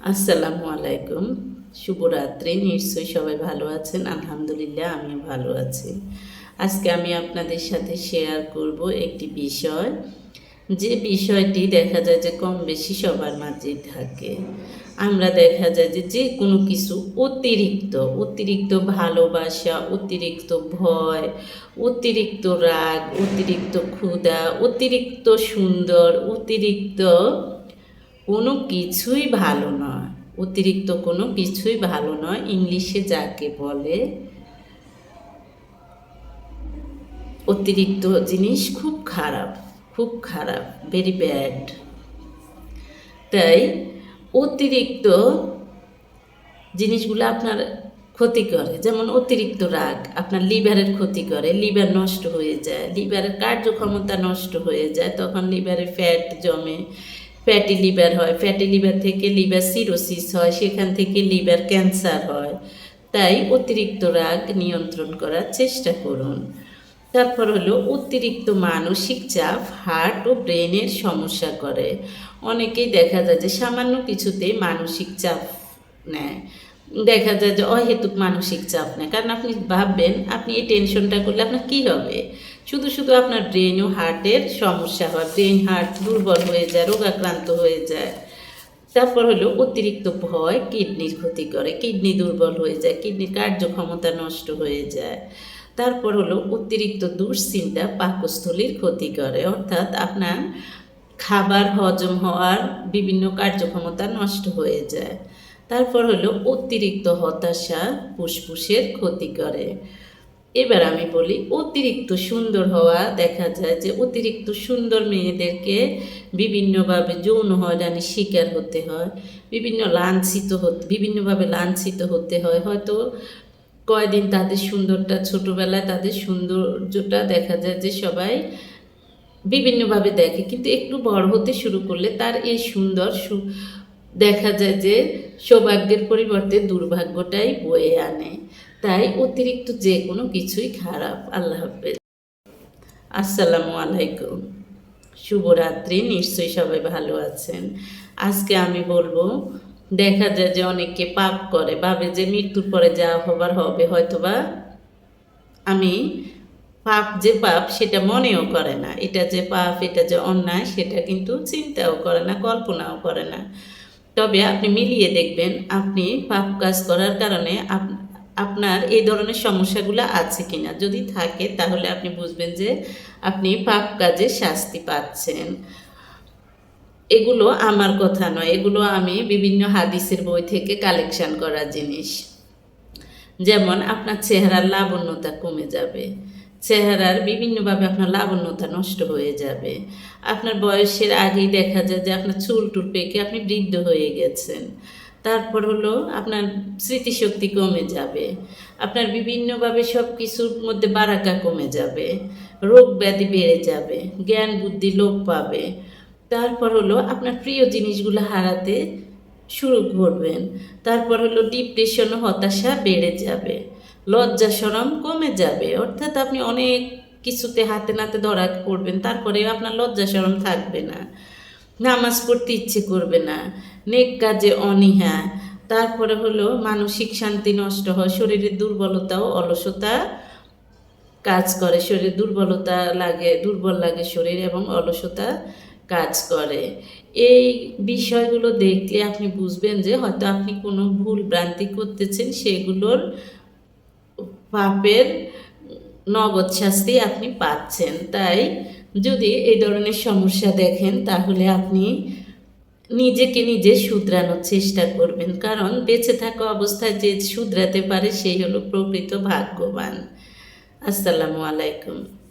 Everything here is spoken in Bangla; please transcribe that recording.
আসসালামু আলাইকুম। শুভরাত্রি, নিশ্চয়ই সবাই ভালো আছেন। আলহামদুলিল্লাহ, আমিও ভালো আছি। আজকে আমি আপনাদের সাথে শেয়ার করব একটি বিষয়। যে বিষয়টি দেখা যায় যে কম বেশি সবার মাঝেই থাকে। আমরা দেখা যায় যে যে কোনো কিছু অতিরিক্ত অতিরিক্ত ভালোবাসা, অতিরিক্ত ভয়, অতিরিক্ত রাগ, অতিরিক্ত ক্ষুধা, অতিরিক্ত সুন্দর, অতিরিক্ত কোনো কিছুই ভালো নয়। অতিরিক্ত কোনো কিছুই ভালো নয়। ইংলিশে যাকে বলে, অতিরিক্ত জিনিস খুব খারাপ খুব খারাপ ভেরি ব্যাড তাই অতিরিক্ত জিনিসগুলো আপনার ক্ষতি করে। যেমন অতিরিক্ত রাগ, আপনার লিভারের ক্ষতি করে। লিভার নষ্ট হয়ে যায়, লিভারের কার্যক্ষমতা নষ্ট হয়ে যায়, তখন লিভারে ফ্যাট জমে। ফ্যাটি লিভার হয় ফ্যাটি লিভার থেকে লিভার সিরোসিস হয়, সেখান থেকে লিভার ক্যান্সার হয়। তাই অতিরিক্ত রাগ নিয়ন্ত্রণ করার চেষ্টা করুন। তারপর হলো অতিরিক্ত মানসিক চাপ হার্ট ও ব্রেনের সমস্যা করে। অনেকেই দেখা যায় যে সামান্য কিছুতেই মানসিক চাপ নেয়। দেখা যায় যে অহেতুক মানসিক চাপ নেয়। কারণ আপনি ভাববেন, আপনি এই টেনশনটা করলে আপনার কী হবে? শুধু শুধু আপনার ব্রেন ও হার্টের সমস্যা হয়। ব্রেন হার্ট দুর্বল হয়ে যায়, রোগাক্রান্ত হয়ে যায়। তারপর হলো অতিরিক্ত ভয় কিডনির ক্ষতি করে। কিডনি দুর্বল হয়ে যায় কিডনির কার্যক্ষমতা নষ্ট হয়ে যায়। তারপর হলো অতিরিক্ত দুশ্চিন্তা পাকস্থলীর ক্ষতি করে। অর্থাৎ আপনার খাবার হজম হওয়ার বিভিন্ন কার্যক্ষমতা নষ্ট হয়ে যায়। তারপর হলো অতিরিক্ত হতাশা, ফুসফুসের ক্ষতি করে। এবার আমি বলি, অতিরিক্ত সুন্দর হওয়া দেখা যায় যে অতিরিক্ত সুন্দর মেয়েদেরকে বিভিন্নভাবে যৌন হয়রানির শিকার হতে হয়, বিভিন্ন লাঞ্ছিত হতে, বিভিন্নভাবে লাঞ্ছিত হতে হয়। হয়তো কয়দিন তাদের সুন্দরটা, ছোটোবেলায় তাদের সৌন্দর্যটা দেখা যায় যে সবাই বিভিন্নভাবে দেখে, কিন্তু একটু বড় হতে শুরু করলে তার এই সুন্দর দেখা যায় যে সৌভাগ্যের পরিবর্তে দুর্ভাগ্যটাই বয়ে আনে। তাই অতিরিক্ত যে কোনো কিছুই খারাপ, আল্লাহ হাফেজ। আসসালামু আলাইকুম। শুভরাত্রি, নিশ্চয়ই সবাই ভালো আছেন। আজকে আমি বলব, দেখা যায় যে অনেকে পাপ করে, ভাবে যে মৃত্যুর পরে যা হবার হবে, হয়তোবা আমি পাপ যে পাপ, সেটা মনেও করে না। এটা যে পাপ, এটা যে অন্যায়, সেটা কিন্তু চিন্তাও করে না, কল্পনাও করে না। তবে আপনি মিলিয়ে দেখবেন, আপনি পাপ কাজ করার কারণে আপনার এই ধরনের সমস্যাগুলো আছে কিনা? যদি থাকে, তাহলে আপনি বুঝবেন যে আপনি পাপ কাজে শাস্তি পাচ্ছেন। এগুলো আমার কথা নয়, এগুলো আমি বিভিন্ন হাদিসের বই থেকে কালেকশন করা জিনিস। যেমন আপনার চেহারার লাবণ্যতা কমে যাবে, চেহারার বিভিন্নভাবে আপনার লাবণ্যতা নষ্ট হয়ে যাবে। আপনার বয়সের আগেই দেখা যায় যে আপনার চুল টুল পেকে আপনি বৃদ্ধ হয়ে গেছেন। তারপর হলো আপনার স্মৃতিশক্তি কমে যাবে। আপনার বিভিন্নভাবে সব কিছুর মধ্যে বারাকা কমে যাবে। রোগ ব্যাধি বেড়ে যাবে, জ্ঞান বুদ্ধি লোপ পাবে। তারপর হলো আপনার প্রিয় জিনিসগুলো হারাতে শুরু করবেন। তারপর হলো ডিপ্রেশন হতাশা বেড়ে যাবে। লজ্জা সরম কমে যাবে। অর্থাৎ আপনি অনেক কিছুতে হাতে নাতে ধরা পড়বেন তারপরে আপনার লজ্জা সরম থাকবে না। নামাজ পড়তে ইচ্ছে করবে না। নেক কাজে অনীহা। তারপরে হলো মানসিক শান্তি নষ্ট হয়, শরীরের দুর্বলতা ও অলসতা কাজ করে। শরীরে দুর্বলতা লাগে, দুর্বল লাগে শরীর এবং অলসতা কাজ করে। এই বিষয়গুলো দেখলে আপনি বুঝবেন যে হয়তো আপনি কোনো ভুল ভ্রান্তি করতেছেন, সেগুলোর পাপের নগদ শাস্তি আপনি পাচ্ছেন। তাই যদি এই ধরনের সমস্যা দেখেন, তাহলে আপনি নিজেকে নিজে শুধরানোর চেষ্টা করবেন। কারণ বেঁচে থাকা অবস্থায় যে শুধরাতে পারে, সেই হলো প্রকৃত ভাগ্যবান। আসসালামু আলাইকুম।